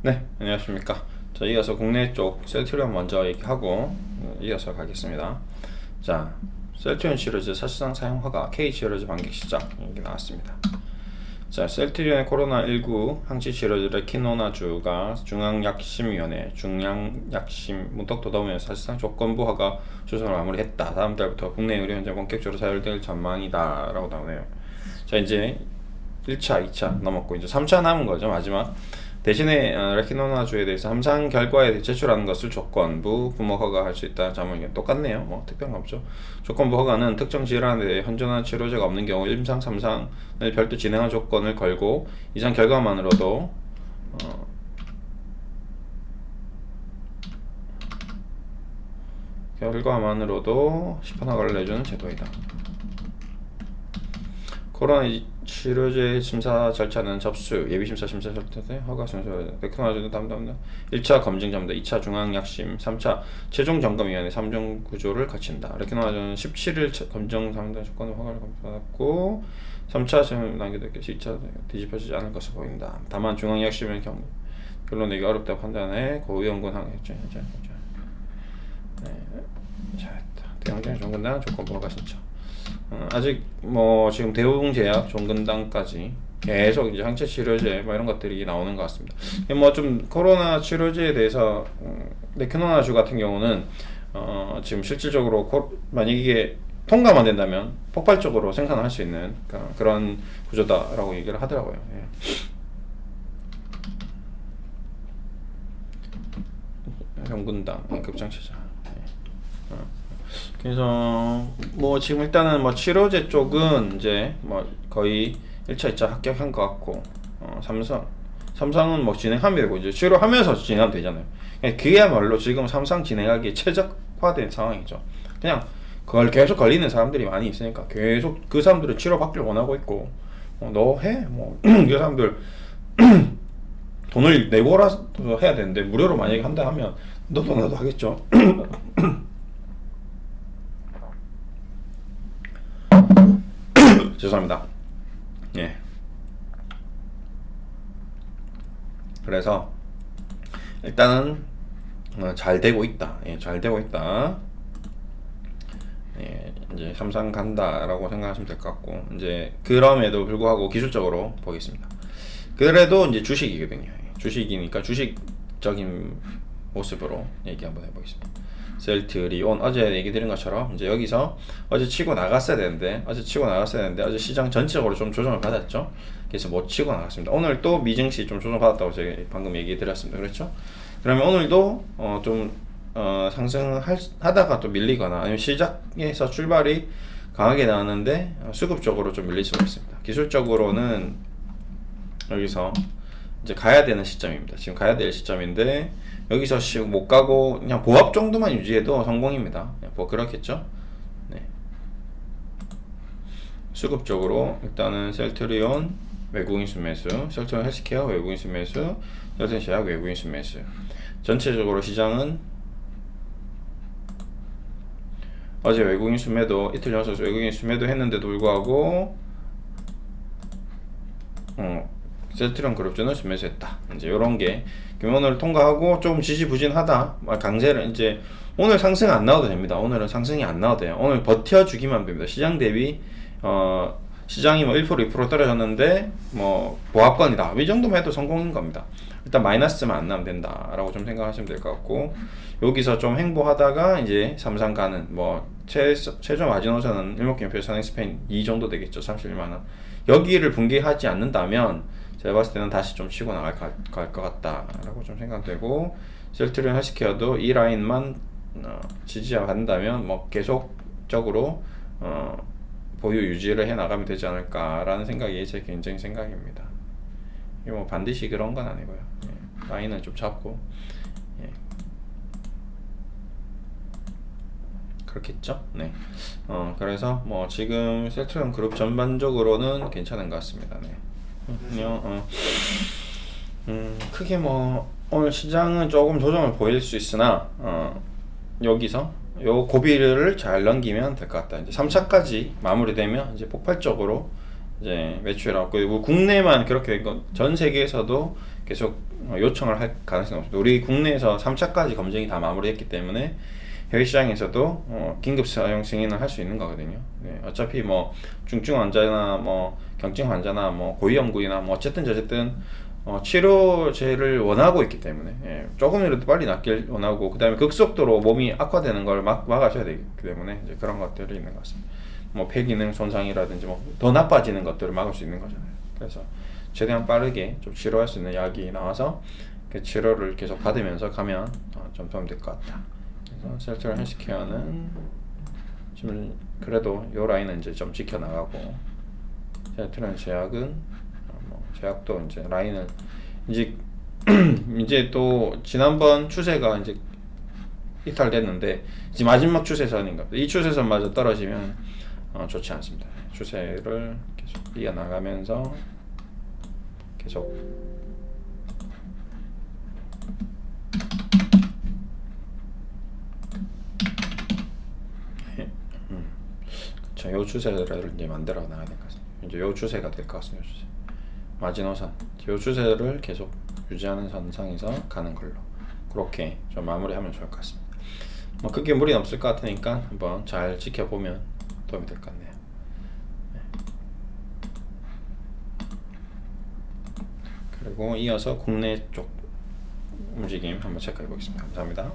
네, 안녕하십니까. 자, 이어서 국내 쪽 셀트리온 먼저 얘기하고 어, 이어서 가겠습니다. 자, 셀트리온 치료제 사실상 사용 허가 K 치료제 반격 시작 이게 나왔습니다. 자, 셀트리온의 코로나19 항치 치료제 레키노나주가 중앙약심위원회 중앙약심 문턱 돋아오면서 사실상 조건부 허가 조정을 마무리했다. 다음 달부터 국내 의료 현장 본격적으로 사용될 전망이다라고 나오네요. 자, 이제 1차, 2차 넘었고 이제 3차 남은 거죠 마지막 대신에 어, 레키노나주에 대해서 함상 결과에 제출하는 것을 조건부 부모 허가할 수 있다. 자문 똑같네요. 뭐 특별한 거 없죠. 조건부 허가는 특정 질환에 대해 현존한 치료제가 없는 경우 임상, 삼상을 별도 진행한 조건을 걸고 이상 결과만으로도 어, 결과만으로도 시판 허가를 내주는 제도이다. 코로나 치료제 심사 절차는 접수, 예비심사 심사 절차 때 허가 순서, 백화나주는 담당다 1차 검증 전문다, 2차 중앙약심, 3차 최종 점검위원회 3종 구조를 거친다. 레키노아주는 17일 처- 검정 담당 조건의 허가를 받았고 3차 시험 남겨뒀겠지 2차 뒤집혀지지 않을 것으로 보인다. 다만 중앙약심은 경, 결론 내기 어렵다고 판단해 고위험군 항했죠. 네, 잘했다. 대형장 종근당 조건 부 허가 신청. 어, 아직 뭐 지금 대웅제약 종근당까지 계속 이제 항체 치료제 뭐 이런 것들이 나오는 것 같습니다. 뭐 좀 코로나 치료제에 대해서 음, 레크노나주 같은 경우는 어, 지금 실질적으로 코, 만약 이게 통과만 된다면 폭발적으로 생산할 수 있는 그- 그런 구조다라고 얘기를 하더라고요. 예. 종근당 예, 급장치자. 그래서 뭐 지금 일단은 뭐 치료제 쪽은 이제 뭐 거의 1차, 2차 합격한 것 같고 어, 삼성 삼성은 뭐 진행하면 되고 이제 치료하면서 진행하면 되잖아요. 그야말로 지금 삼성 진행하기에 최적화된 상황이죠. 그냥 그걸 계속 걸리는 사람들이 많이 있으니까 계속 그 사람들은 치료 받기를 원하고 있고 어, 너해 뭐 그 사람들 돈을 내고라도 해야 되는데 무료로 만약에 한다 하면 너도 나도 하겠죠. 죄송합니다. 예. 그래서 일단은 어, 잘 되고 있다. 예, 잘 되고 있다. 예, 이제 삼상 간다라고 생각하시면 될 것 같고 이제 그럼에도 불구하고 기술적으로 보겠습니다. 그래도 이제 주식이거든요. 예, 주식이니까 주식적인 모습으로 얘기 한번 해보겠습니다. 셀트 리온 어제 얘기 드린 것처럼 이제 여기서 어제 치고 나갔어야 되는데 어제 치고 나갔어야 되는데 어제 시장 전체적으로 좀 조정을 받았죠. 그래서 못 치고 나갔습니다. 오늘 또 미증시 좀 조정 받았다고 제가 방금 얘기 드렸습니다. 그렇죠? 그러면 오늘도 어 좀 어, 상승하다가 또 밀리거나 아니면 시작에서 출발이 강하게 나왔는데 어, 수급적으로 좀 밀릴 수가 있습니다. 기술적으로는 여기서 이제 가야 되는 시점입니다. 지금 가야 될 시점인데 여기서 시- 못 가고 그냥 보합 정도만 유지해도 성공입니다. 뭐 그렇겠죠? 네. 수급적으로 일단은 셀트리온 외국인 순매수, 셀트리온 헬스케어 외국인 순매수, 셀트리온 제약 외국인 순매수. 전체적으로 시장은 어제 외국인 순매도 이틀 연속 외국인 순매도 했는데도 불구하고 어, 셀트리온 그룹주는 순매수했다. 이제 이런 게 오늘 통과하고 좀 지지부진하다. 막 강세를 이제 오늘 상승 안 나와도 됩니다. 오늘은 상승이 안 나와도 돼요. 오늘 버텨주기만 됩니다. 시장 대비 어 시장이 뭐 1% 2% 떨어졌는데 뭐 보합권이다. 이 정도만 해도 성공인 겁니다. 일단 마이너스만 안 나면 된다라고 좀 생각하시면 될 것 같고 여기서 좀 행보하다가 이제 삼상 가는 뭐 최, 최종 마지노선은 일목균표 선행 스페인 이 정도 되겠죠. 31만 원. 여기를 붕괴하지 않는다면 제가 봤을 때는 다시 좀 치고 나갈 것 같다라고 좀 생각되고 셀트리온 헬스케어도 이 라인만 어, 지지한다면 뭐 계속적으로 어, 보유 유지를 해 나가면 되지 않을까라는 생각이 제 개인적인 생각입니다. 이게 뭐 반드시 그런 건 아니고요. 예, 라인은 좀 잡고 예. 그렇겠죠. 네. 어 그래서 뭐 지금 셀트리온 그룹 전반적으로는 괜찮은 것 같습니다. 네. 그냥 어, 음, 크게 뭐 오늘 시장은 조금 조정을 보일 수 있으나 어, 여기서 요 고비를 잘 넘기면 될 것 같다. 이제 3차까지 마무리되면 이제 폭발적으로 이제 매출하고 그리고 국내만 그렇게 된건전 세계에서도 계속 어, 요청을 할 가능성이 없습니다. 우리 국내에서 3차까지 검증이 다 마무리했기 때문에 해외 시장에서도 어, 긴급 사용 승인을 할 수 있는 거거든요. 네, 어차피 뭐 중증 환자나 뭐 경증 환자나 뭐 고위험군이나 뭐 어쨌든 저쨌든 어, 치료제를 원하고 있기 때문에 예, 조금이라도 빨리 낫길 원하고 그다음에 극속도로 몸이 악화되는 걸 막, 막아줘야 되기 때문에 이제 그런 것들이 있는 것 같습니다. 뭐 폐기능 손상이라든지 뭐 더 나빠지는 것들을 막을 수 있는 거잖아요. 그래서 최대한 빠르게 좀 치료할 수 있는 약이 나와서 그 치료를 계속 받으면서 가면 어, 좀 도움 될 것 같다. 셀트럴 헬스케어는 지금 그래도 요 라인은 이제 좀 지켜 나가고 셀트럴 제약은 어, 뭐 제약도 이제 라인을 이제 이제 또 지난번 추세가 이제 이탈됐는데 이제 마지막 추세선인가 이 추세선마저 떨어지면 어, 좋지 않습니다. 추세를 계속 이어나가면서 계속 자, 요 추세를 이제 만들어 나가야 될 것 같습니다. 이제 요 추세가 될 것 같습니다. 요 추세. 마지노선. 요 추세를 계속 유지하는 선상에서 가는 걸로. 그렇게 좀 마무리하면 좋을 것 같습니다. 뭐 크게 무리는 없을 것 같으니까 한번 잘 지켜보면 도움이 될 것 같네요. 네. 그리고 이어서 국내 쪽 움직임 한번 체크해 보겠습니다. 감사합니다.